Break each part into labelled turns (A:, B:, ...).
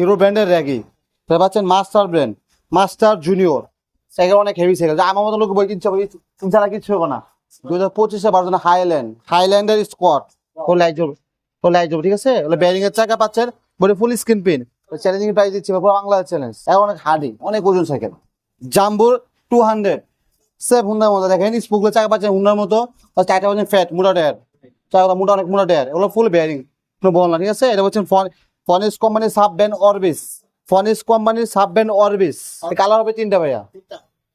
A: Hero ব্র্যান্ডের র্যাগি এটা পাচ্ছেন master brand master junior cycle অনেক হেভি সাইকেল আমার মতো লোক বই কিনছে, বই ছাড়া কিচ্ছু হবে না। দু হাজার পঁচিশে বারো হাইল্যান্ড হাইল্যান্ডের স্কোয়াড ও লাইট জ্বলবে ও লাইট জ্বলবে ঠিক আছে? ওগুলো ব্যারিং এর চাকা পাচ্ছেন বলে full screen pin challenging price দিচ্ছে পুরো বাংলাদেশ চ্যালেঞ্জ এখন অনেক হার্ডি অনেক ওজন সাইকেল জাম্বুর টু হান্ড্রেড সেফ হুন্ডার মতো, দেখেন স্পুকগুলো চাকা পাচ্ছেন হুন্ডার মতো। চারটা পাচ্ছেন ফ্যাট মোটা টায়ার চাকা মোটা অনেক মোটা টায়ার এগুলো ফুল ব্যারিং কোনো বল না, ঠিক আছে? এটা হচ্ছেন ফন ফনিস কোম্পানির সাব ব্যান্ড অরবিস। ফনিস কোম্পানির সাব ব্যান্ড অরবিস। কালার হবে তিনটা ভাইয়া।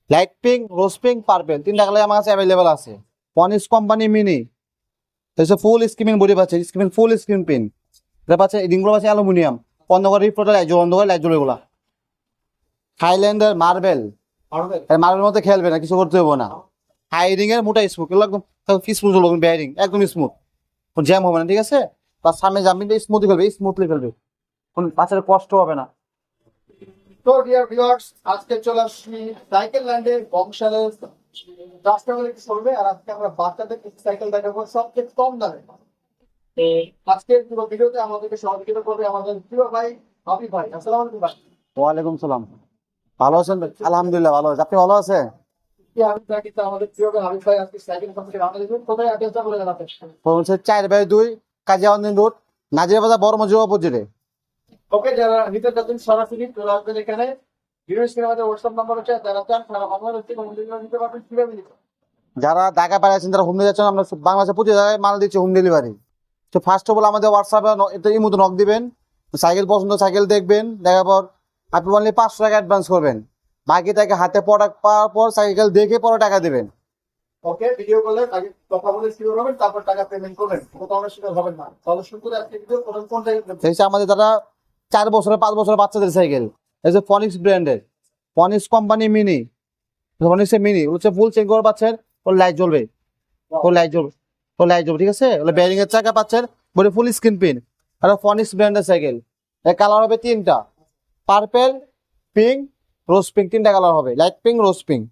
A: Light pink rose pink purple. তিনটা কালার আমার কাছে অ্যাভেলেবেল আছে। Phoenix company mini. হচ্ছে ফুল স্ক্রিন বডি পাচ্ছে। স্ক্রিন ফুল স্ক্রিন পিন এটা পাচ্ছে রিংগুলো পাচ্ছে অ্যালুমিনিয়াম। বন্ধ করে রিপোর্টার লাইট বন্ধ করে লাইট এগুলা। হাইল্যান্ডার মার্বেল মার্বেল মধ্যে খেলবে না কিছু করতে হবে না। হাইরিং এর মোটা স্মুথ এগুলো একদম স্মুথ হলো ব্যারিং একদম স্মুথ জ্যাম হবে না ঠিক আছে? তার সামনে জাম্পিংটা স্মুথলি খেলবে স্মুথলি খেলবে। কোন কষ্ট হবে না।
B: তো ডিয়ার ভিউয়ার্স আজকে চলে আসছি সাইকেল ল্যান্ডে বংশালের রাস্তাগুলো চলবে আর আজকে আমরা বাচ্চাদের সাইকেল দেখাবো সবচেয়ে কম দামে। আজকের পুরো ভিডিওতে আমাদেরকে সহযোগিতা করবে আমাদের প্রিয় ভাই হাবিব ভাই। আসসালামু আলাইকুম ভাই।
A: ওয়ালাইকুম সালাম। ভালো আছেন ভাই? আলহামদুলিল্লাহ ভালো আছে। আপনি ভালো আছে
B: কি হাবিব ভাই কিন্তু আমাদের প্রিয় ভাই হাবিব ভাই আজকে সাইকেল সম্পর্কে জানাতে দেবেন কোথায় অ্যাড্রেসটা বলে জানাতে
A: হচ্ছে চার বাই দুই কাজিয়া রোড নাজিরা বাজার বড় মজুর অপোজিটে।
B: ওকে যারা নিতে চাচ্ছেন সরাসরি চলে আসবেন এখানে। স্ক্রিনে আমাদের হোয়াটসঅ্যাপ নাম্বার হচ্ছে যারা চান হচ্ছে কোনো নিতে পারবেন কীভাবে নিতে
A: যারা ঢাকা পাড়ে আছেন তারা হোম যাচ্ছেন আমরা বাংলাদেশে প্রতি জায়গায় মাল দিচ্ছি হোম ডেলিভারি তো ফার্স্ট অফ অল আমাদের হোয়াটসঅ্যাপে এই মতো নক দিবেন। সাইকেল পছন্দ সাইকেল দেখবেন দেখার পর আপনি অনলি পাঁচশো টাকা অ্যাডভান্স করবেন। বাকি টাকা হাতে প্রোডাক্ট পাওয়ার পর সাইকেল দেখে পরে টাকা দেবেন।
B: ওকে ভিডিও আগে কথা বলে শিওর হবেন তারপর টাকা পেমেন্ট করবেন। কোথাও আমরা শিওর হবেন না। তাহলে শুরু করে আজকে ভিডিও প্রথম কোন জায়গায়
A: আমাদের যারা চার বছরের পাঁচ বছরের বাচ্চাদের সাইকেল। এই যে ফনিক্স ব্র্যান্ডের ফনিক্স কোম্পানি মিনি ফনিক্সের মিনি হচ্ছে ফুল চেঞ্জ করে পাচ্ছেন ওর লাইট জ্বলবে। ওর লাইট জ্বলবে ওর লাইট জ্বলবে ঠিক আছে? ওগুলো ব্যারিং এর চাকা পাচ্ছেন বলে ফুল স্ক্রিন পিন আর ফনিক্স ব্র্যান্ডের সাইকেল। এর কালার হবে তিনটা পার্পেল পিঙ্ক রোজ পিঙ্ক তিনটা কালার হবে লাইট পিঙ্ক রোজ পিঙ্ক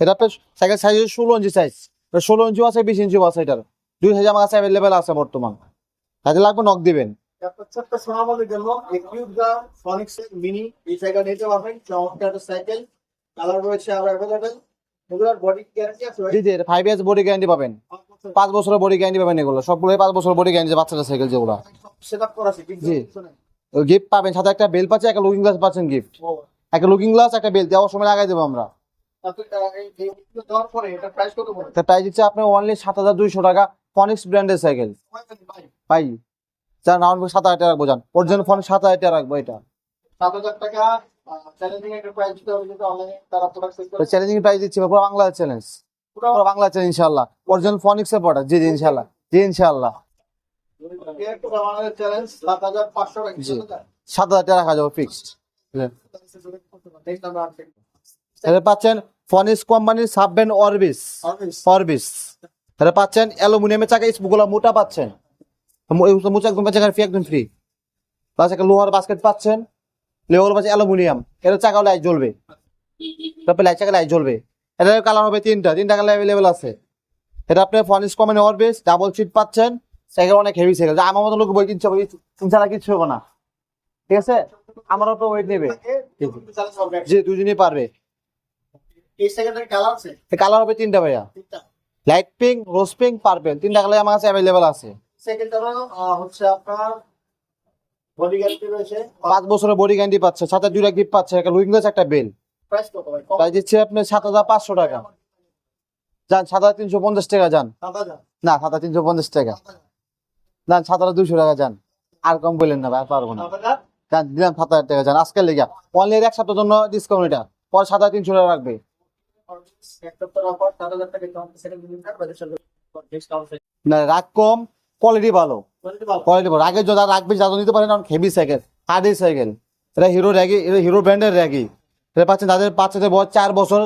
A: এটা সাইকেল সাইজ ষোলো ইঞ্চি সাইজ ষোলো ইঞ্চিও আছে বিশ ইঞ্চিও আছে এটার। দুই সাইজ আমার কাছে অ্যাভেলেবেল আছে বর্তমান। তাতে লাগবে নক দিবেন।
B: একটা জন্য ফনিক্স মিনি এই সাইকেল নিতে পারবেন চমৎকার একটা সাইকেল কালার রয়েছে আবার অ্যাভেলেবেল এগুলোর বডি গ্যারান্টি আছে
A: জি জি ফাইভ ইয়ার্স বডি গ্যারান্টি পাবেন। পাঁচ বছরের। বডি গ্যারান্টি পাবেন এগুলো সবগুলো পাঁচ বছরের বডি গ্যারান্টি বাচ্চাদের সাইকেল যেগুলো।
B: করা আছে
A: জি। গিফট পাবেন সাথে একটা বেল পাচ্ছে একটা লুকিং গ্লাস পাচ্ছেন গিফট একটা লুকিং গ্লাস একটা বেল দেওয়ার সময় লাগাই দেবো আমরা।
B: প্রাইস
A: দিচ্ছে আপনার অনলি সাত হাজার দুইশো টাকা ফনিক্স ব্র্যান্ডের সাইকেল
B: ভাই
A: যার সাত হাজার টাকা রাখব যান অরিজিনাল ফোন সাত হাজার টাকা রাখব এটা।
B: সাত হাজার টাকা চ্যালেঞ্জিং প্রাইস
A: দিচ্ছি পুরো বাংলা চ্যালেঞ্জ
B: পুরো
A: বাংলা চ্যালেঞ্জ ইনশাল্লাহ অরিজিনাল ফনিক্সের প্রোডাক্ট জি জি ইনশাল্লাহ জি ইনশাল্লাহ
B: একটু আমাদের চ্যালেঞ্জ সাত হাজার টাকা
A: রাখা যাবে ফিক্সড এটা পাচ্ছেন ফনিক্স কোম্পানির সাব ব্র্যান্ড অরবিস অরবিস এটা পাচ্ছেন অ্যালুমিনিয়ামের চাকা স্পুগুলো মোটা পাচ্ছেন। মোচা একদম চাকা ফ্রি একদম ফ্রি প্লাস একটা লোহার বাস্কেট পাচ্ছেন। লোহার পাচ্ছে অ্যালুমিনিয়াম এটা চাকা লাইট জ্বলবে। তারপরে লাইট চাকা লাইট জ্বলবে। এটার কালার হবে তিনটা। তিনটা কালার অ্যাভেলেবেল আছে। এটা আপনি Phoenix company Orbis double seat পাচ্ছেন। সাইকেল অনেক হেভি সাইকেল আমার মতো লোক বই কিনছে ছাড়া কিচ্ছু হবে না। ঠিক আছে? আমার তো ওয়েট নেবে। যে দুজনেই পারবে।
B: কালার
A: হবে তিনটা ভাইয়া। Light pink rose pink purple তিনটা কালার আমার কাছে অ্যাভেলেবেল আছে।
B: সেকেন্ডটা হচ্ছে আপনার বডি গ্যারান্টি রয়েছে।
A: পাঁচ বছরের বডি গ্যারান্টি পাচ্ছে সাথে দুইটা গিফট পাচ্ছে একটা লুইং গ্লাস একটা বেল
B: প্রাইস কত ভাই?
A: প্রাইস দিচ্ছে আপনি সাত হাজার পাঁচশো টাকা। যান সাত হাজার তিনশো পঞ্চাশ টাকা যান। না সাত হাজার তিনশো পঞ্চাশ টাকা। যান সাত হাজার দুইশো টাকা যান। আর কম বললেন না ভাই পারব না। যান দিলাম সাত হাজার টাকা যান। আজকের লেগে। অনলি এক সপ্তাহের জন্য ডিসকাউন্ট এটা। পরে সাত হাজার তিনশো টাকা রাখবে না রাগ কম। কোয়ালিটি ভালো।
B: কোয়ালিটি ভালো।
A: আগে যারা রাখবে যারা নিতে পারেন অনেক হেভি সাইকেল হার্ডি সাইকেল এটা হিরো র্যাগি এটা হিরো ব্র্যান্ডের র্যাগি এটা পাচ্ছেন তাদের বাচ্চাদের বয়স চার বছর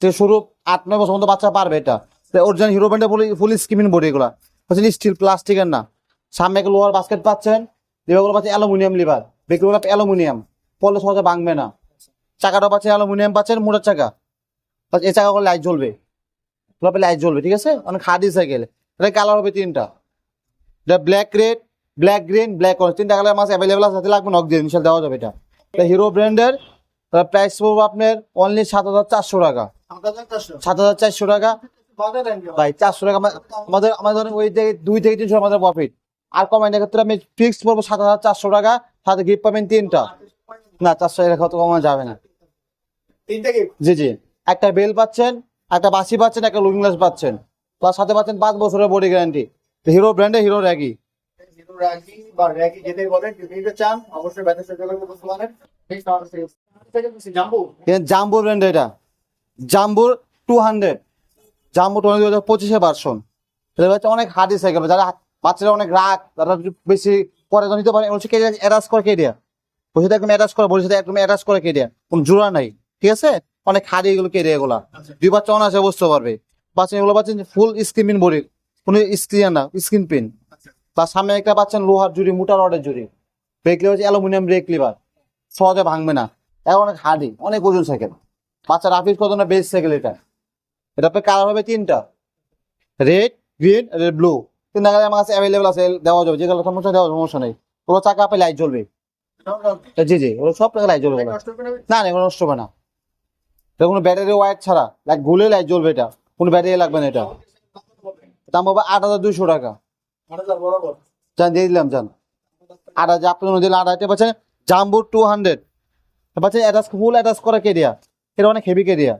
A: থেকে শুরু আট নয় বছর মতো বাচ্চা পারবে এটা। অরিজিনাল হিরো ব্র্যান্ডের ফুল স্কিমিং বডি এগুলো। পাচ্ছেন স্টিল প্লাস্টিকের না। সামনে একটা লোহার বাস্কেট পাচ্ছেন লিভারগুলো পাচ্ছেন অ্যালুমিনিয়াম লিভার বেগুলো অ্যালুমিনিয়াম পড়লে সহজে ভাঙবে না। চাকাটা পাচ্ছেন অ্যালুমিনিয়াম পাচ্ছেন মোটর চাকা। এই চাকাগুলো লাইট জ্বলবে। লাইট জ্বলবে ঠিক আছে? অনেক হার্ডি সাইকেল এটা কালার হবে তিনটা। এটা black red black green black orange তিনটা কালার মাছ অ্যাভেলেবল আছে লাগবে নক দিয়ে ইনশাল দেওয়া যাবে এটা। এটা হিরো ব্র্যান্ডের প্রাইস পড়বে আপনার অনলি সাত হাজার চারশো টাকা। সাত হাজার চারশো টাকা। ভাই চারশো টাকা আমা- আমাদের আমাদের ওই থেকে দুই থেকে তিনশো আমাদের প্রফিট আর কমাইনের ক্ষেত্রে আমি ফিক্স করব সাত হাজার চারশো টাকা সাথে গিফট পাবেন তিনটা। না চারশো টাকা কত কমানো যাবে না। জি জি। একটা বেল পাচ্ছেন একটা বাসি পাচ্ছেন একটা লুকিং গ্লাস পাচ্ছেন। তার সাথে পাচ্ছেন পাঁচ বছরের বডি গ্যারান্টি হিরো ব্র্যান্ডে হিরো র্যাগি
B: যেহেতু র্যাগি বা র্যাগি যেটাই বলেন যদি নিতে চান অবশ্যই ব্যাটার সাথে যোগাযোগ করতে পারেন নেক্সট আমাদের থেকে জাম্বু?
A: জাম্বো ব্র্যান্ড এটা। জাম্বুর টু হান্ড্রেড জাম্বু দু হাজার পঁচিশে ভার্সন এটা হচ্ছে অনেক হার্ডি সাইকেল যারা বাচ্চারা অনেক রাগ তারা বেশি পরে নিতে পারে। বলছে কেটে অ্যাটাচ করে কেডিয়া বসে একদম অ্যাটাচ করে বসে একদম অ্যাটাচ করে কেডিয়া কোনো জোড়া নাই। ঠিক আছে? অনেক হার্ডি এগুলো কেটে এগুলা। দুই বাচ্চা অনাসে বুঝতে পারবে। বাচ্চা এগুলো পাচ্ছেন ফুল স্ক্রিন বডি কোনো স্ক্রিন না স্ক্রিন পেন। তার সামনে একটা পাচ্ছেন লোহার জুড়ি মোটা রডের জুড়ি ব্রেক লিভার হচ্ছে অ্যালুমিনিয়াম ব্রেক লিভার। সহজে ভাঙবে না। এখন অনেক হার্ডি অনেক ওজন সাইকেল বাচ্চা রাফিস কত না বেস্ট সাইকেল এটা। এটা আপনার কালার হবে তিনটা। রেড গ্রিন রেড ব্লু তিনটা কালার আমার কাছে অ্যাভেলেবল আছে দেওয়া যাবে। যে কালার সমস্যা দেওয়া সমস্যা নেই। ওগুলো চাকা আপে লাইট জ্বলবে। জি জি ওগুলো সব টাকা লাইট জ্বলবে না। না এগুলো নষ্ট হবে না। এটা কোনো ব্যাটারি ওয়াইট ছাড়া। লাইট গুলে লাইট জ্বলবে এটা। কোনো ব্যাটারি লাগবে না এটা। দাম হবে আট হাজার দুইশো টাকা। যান দিয়ে দিলাম যান আট হাজার আপনার জন্য দিলাম আট হাজার পাচ্ছেন জাম্বুর টু হান্ড্রেড পাচ্ছেন অ্যাটাচ ফুল অ্যাটাচ করা কেরিয়া এটা অনেক heavy carrier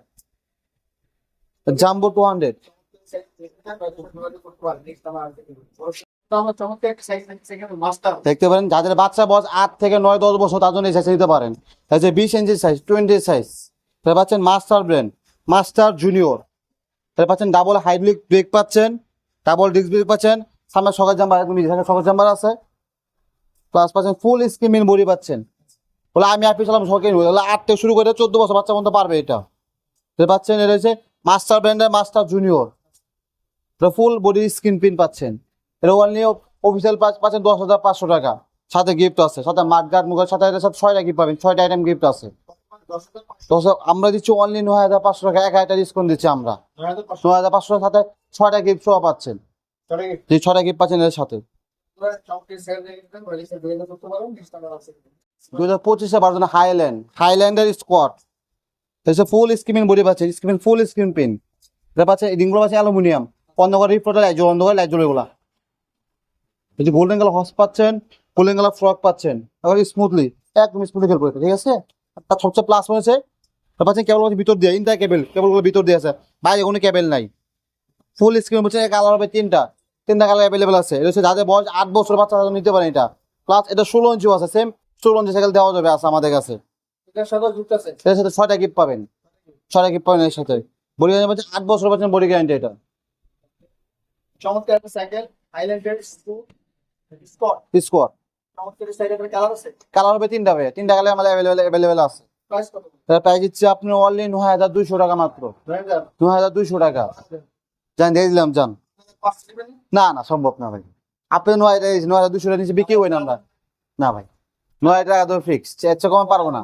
A: Jumbo two hundred দেখতে পারেন, যাদের বাচ্চা বয়স আট থেকে নয়, দশ বছর, তার জন্য এই সাইজ নিতে পারেন। হচ্ছে বিশ ইঞ্চি সাইজ টোয়েন্টি সাইজ তাহলে পাচ্ছেন মাস্টার ব্র্যান্ড মাস্টার জুনিয়র তাহলে পাচ্ছেন ডাবল হাইড্রিক ব্রেক পাচ্ছেন। ডাবল ডিস্ক ব্রেক পাচ্ছেন। সামনে সকাল জাম্বার একদম নিজে সকাল জাম্বার আছে। প্লাস পাচ্ছেন ফুল স্ক্রিমিং বডি পাচ্ছেন। বলে আমি চালাম শখের হয়ে আট থেকে শুরু করে চোদ্দ বছর বাচ্চা পর্যন্ত পারবে এটা। পাচ্ছেন, এটা হচ্ছে মাস্টার ব্র্যান্ডের master junior full body screen print পাচ্ছেন। এটা অনলি অফিসিয়াল পাচ্ছেন দশ হাজার পাঁচশো টাকা। সাথে গিফট আছে। সাথে মাঠগাট মুখের সাথে এটার সাথে ছয়টা গিফট পাবেন। ছয়টা আইটেম গিফট আছে। আমরা দিচ্ছি অনলি নয় হাজার পাঁচশো টাকা। এক হাজার ডিসকাউন্ট দিচ্ছি আমরা। নয় হাজার পাঁচশো সাথে ছয়টা গিফট সহ পাচ্ছেন। যে ছয়টা গিফট পাচ্ছেন এর সাথে। দু হাজার পঁচিশে ভার্জন হাইল্যান্ড হাইল্যান্ডের স্কট হচ্ছে ফুল স্ক্রিমিং বডি পাচ্ছে। স্ক্রিমিং ফুল স্ক্রিন পিন এটা পাচ্ছে রিংগুলো পাচ্ছে অ্যালুমিনিয়াম। বন্ধ করে রিপোর্টার লাইট বন্ধ করে লাইট জ্বলে এগুলা। এই যে গোল্ডেন কালার হস পাচ্ছেন গোল্ডেন কালার ফ্রক পাচ্ছেন। এখন স্মুথলি একদম স্মুথলি খেলব ঠিক আছে? তার সবচেয়ে প্লাস হয়েছে এটা পাচ্ছেন কেবল ভিতর দিয়ে ইন্টার কেবল কেবলগুলো ভিতর দিয়ে আছে। বাইরে কোনো কেবল নাই। ফুল স্ক্রিন হচ্ছে কালার হবে তিনটা। তিনটা কালার অ্যাভেলেবেল আছে। এটা হচ্ছে যাদের বয়স আট বছর বাচ্চা তারা নিতে পারে এটা। প্লাস এটা ষোলো ইঞ্চিও আছে সেম ষোলো ইঞ্চি সাইকেল দেওয়া যাবে আছে আমাদের কাছে। এর সাথে ছয়টা গিফট পাবেন। ছয়টা গিফট পাবেন এর সাথে। বডি গ্যারান্টি পাচ্ছেন আট বছর পাচ্ছেন বডি গ্যারান্টি এটা।
B: চমৎকার একটা সাইকেল হাইল্যান্ডের স্কট
A: স্কোয়ার
B: কালার
A: হবে তিনটা ভাই তিনটা কালার আমাদের অ্যাভেলেবেল অ্যাভেলেবেল আছে।
B: প্রাইস কত?
A: তার প্রাইস দিচ্ছে আপনি অনলি নয় হাজার দুইশো টাকা মাত্র। নয় হাজার দুইশো টাকা। জান, দিয়ে দিলাম, জান। না না, সম্ভব না ভাই। আপনি নয় নয় দুইশো টাকা নিচে বিক্রি হয় না। আমরা না ভাই, নয় হাজার টাকা তো ফিক্স এর চেয়ে কমে পারব না।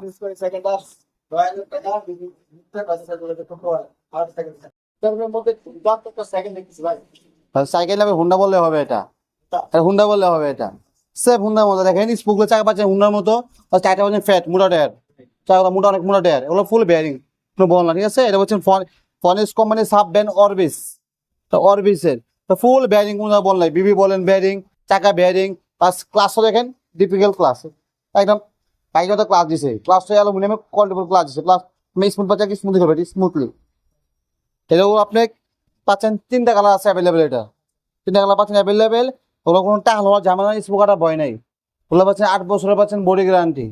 B: সাইকেল
A: হুন্ডা বললে হবে এটা। হুন্ডা বললে হবে এটা। সেফ হুন্ডার মতো, দেখেন স্পুকগুলো চাকা পাচ্ছেন হুন্ডার মতো চারটা পাচ্ছেন ফ্যাট মোটা টায়ার চাকা মোটা, অনেক মোটা টায়ার এগুলো ফুল বেয়ারিং কোনো বল না, ঠিক আছে? এটা ফন ফনেস কোম্পানির সাব ব্যান্ড অরবিস অরবিসের। তো ফুল বেয়ারিং কোনো বল নাই। বিবি বলেন ব্যারিং চাকা বেয়ারিং প্লাস ক্লাসও দেখেন ডিপিক্যাল ক্লাস একদম বাইকটা ক্লাস দিছে। ক্লাস ক্লাসটা অ্যালুমিনিয়ামের কোয়ালিটি ক্লাস দিছে। প্লাস স্মুথ পাচ্ছেন কি? স্মুথলি হবে। স্মুথলি এটাও আপনি পাচ্ছেন তিনটা কালার আছে অ্যাভেলেবেল এটা। তিনটা কালার পাচ্ছেন অ্যাভেলেবেল ওগুলো কোনো টাকা হওয়ার ঝামেলা নেই ভয় নাই। ওগুলো পাচ্ছেন আট বছরের পাচ্ছেন বডি গ্যারান্টি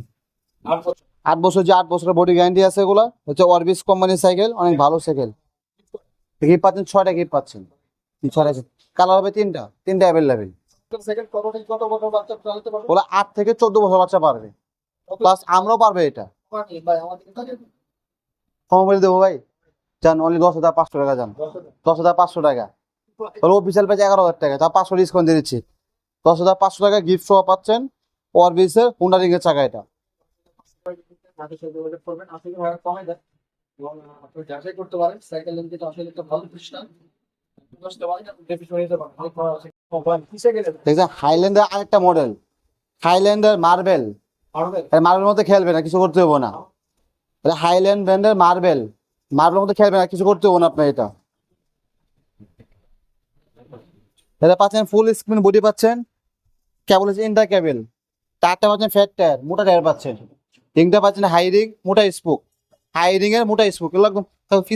A: আট বছর। যে আট বছরের বডি গ্যারান্টি আছে এগুলো হচ্ছে অরবিস কোম্পানির সাইকেল অনেক ভালো সাইকেল গিফট পাচ্ছেন, ছয়টা গিফট পাচ্ছেন। ছয়টা কালার হবে তিনটা তিনটা অ্যাভেলেবেল ওগুলো আট থেকে চোদ্দ বছর বাচ্চা পারবে। প্লাস আমরাও পারবে এটা। কম বলে দেবো ভাই। যান অনলি দশ হাজার পাঁচশো টাকা যান। দশ হাজার পাঁচশো টাকা। ওর অফিসিয়াল পেয়েছে এগারো হাজার টাকা। তা পাঁচশো ডিসকাউন্ট দিয়ে দিচ্ছি। দশ হাজার পাঁচশো টাকা গিফট সহ পাচ্ছেন। অরবিসের হুন্ডা রিংয়ের চাকা এটা।
B: এবং আপনি যাচাই করতে পারেন। সাইকেল আসলে একটা ভালো প্রতিষ্ঠান।
A: হাইল্যান্ডের আরেকটা মডেল হাইল্যান্ডের মার্বেল মধ্যে খেলবে না কিছু করতে হব না। হাইল্যান্ড ব্র্যান্ডের মার্বেল মার্বেল মধ্যে খেলবে না কিছু করতে হব না আপনার এটা। এটা পাচ্ছেন ফুল স্ক্রিন বডি পাচ্ছেন। কেবল হচ্ছে ইন্টার কেবল টায়ারটা পাচ্ছেন ফ্যাট টায়ার মোটা টায়ার পাচ্ছেন। রিংটা পাচ্ছেন হাই রিং মোটা স্পুক হাই রিং এর মোটা স্পুক এগুলো একদম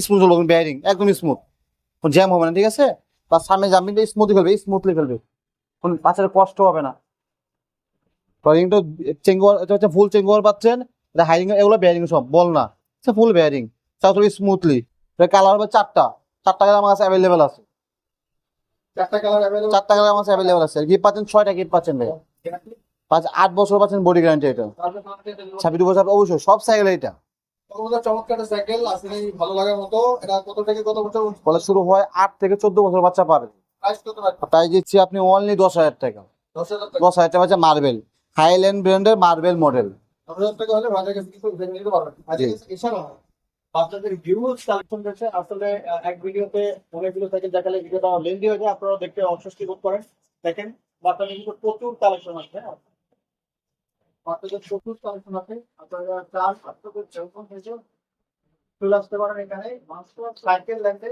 A: স্মুথ চলবে বেয়ারিং একদম স্মুথ জ্যাম হবে না ঠিক আছে? বা সামনে জাম্পিংটা স্মুথলি ফেলবে স্মুথলি ফেলবে। কোন বাচ্চার কষ্ট হবে না। চেঙ্গোয়ার এটা হচ্ছে ফুল চেঙ্গোয়ার পাচ্ছেন। এটা হাইরিং এগুলো বেয়ারিং সব বল না। এটা ফুল বেয়ারিং স্মুথলি এটা কালার হবে চারটা। চারটা কালার আমার কাছে অ্যাভেলেবেল আছে।
B: চারটা কালার
A: আমার কাছে অ্যাভেলেবেল আছে। গিফট পাচ্ছেন ছয়টা গিফট পাচ্ছেন ভাই পাঁচ আট বছর পাচ্ছেন বডি গ্যারান্টি এটা। ছাব্বিশ বছর অবশ্যই সব সাইকেল এটা।
B: চমৎকার সাইকেল আসলে ভালো লাগার মতো। এটা কত থেকে কত বছর
A: বলে শুরু হয় আট থেকে চোদ্দ বছর বাচ্চা পাবে।
B: প্রাইস কত
A: দিচ্ছি আপনি অনলি দশ হাজার টাকা।
B: দশ টাকা।
A: মার্বেল হাইল্যান্ড ব্র্যান্ডের মার্বেল মডেল
B: কালেকশন রয়েছে। আসলে এক ভিডিওতে অনেকগুলো সাইকেল দেখালে ভিডিওটা লেন্দি হয়ে যায় আপনারা দেখতে অস্বস্তি বোধ করেন। দেখেন বাচ্চাদের কিন্তু প্রচুর কালেকশন আছে হ্যাঁ চতুর্থ আলোচনাতে আপনারা চার পার্থক্যের হয়েছে, চলে আসতে পারেন এখানে। মাস্টার সাইকেল ল্যান্ডে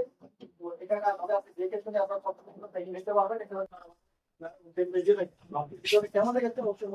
B: এখানে আমাদের আপনি দেখে শুনে আপনার পার্থক্য নিতে পারবেন, এখানে কেমন দেখতে অবশ্যই